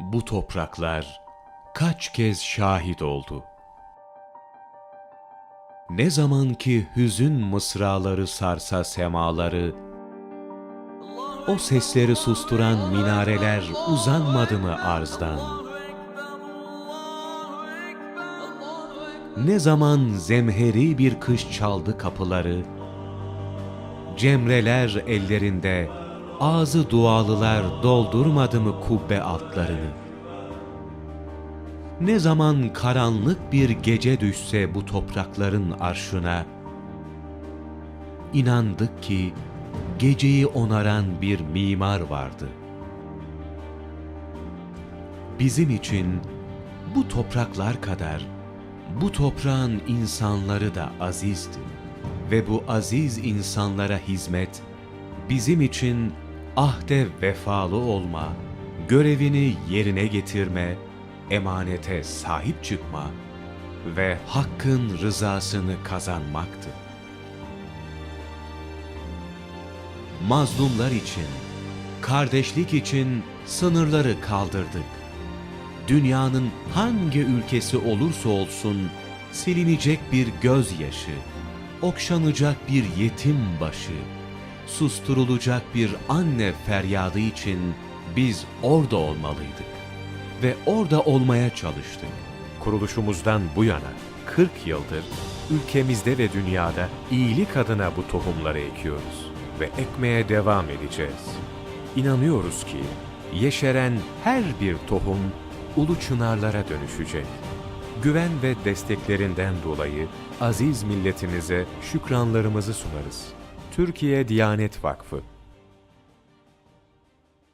bu topraklar kaç kez şahit oldu. Ne zaman ki hüzün mısraları sarsa semaları, o sesleri susturan minareler uzanmadı mı arzdan? Ne zaman zemheri bir kış çaldı kapıları, cemreler ellerinde, ağzı dualılar doldurmadı mı kubbe altlarını? Ne zaman karanlık bir gece düşse bu toprakların arşına, inandık ki geceyi onaran bir mimar vardı. Bizim için bu topraklar kadar bu toprağın insanları da azizdi ve bu aziz insanlara hizmet bizim için ahde vefalı olma, görevini yerine getirme, emanete sahip çıkma ve hakkın rızasını kazanmaktı. Mazlumlar için, kardeşlik için sınırları kaldırdık. Dünyanın hangi ülkesi olursa olsun silinecek bir gözyaşı, okşanacak bir yetim başı, susturulacak bir anne feryadı için biz orada olmalıydık ve orada olmaya çalıştık. Kuruluşumuzdan bu yana 40 yıldır ülkemizde ve dünyada iyilik adına bu tohumları ekiyoruz ve ekmeye devam edeceğiz. İnanıyoruz ki yeşeren her bir tohum ulu çınarlara dönüşecek. Güven ve desteklerinden dolayı aziz milletimize şükranlarımızı sunarız. Türkiye Diyanet Vakfı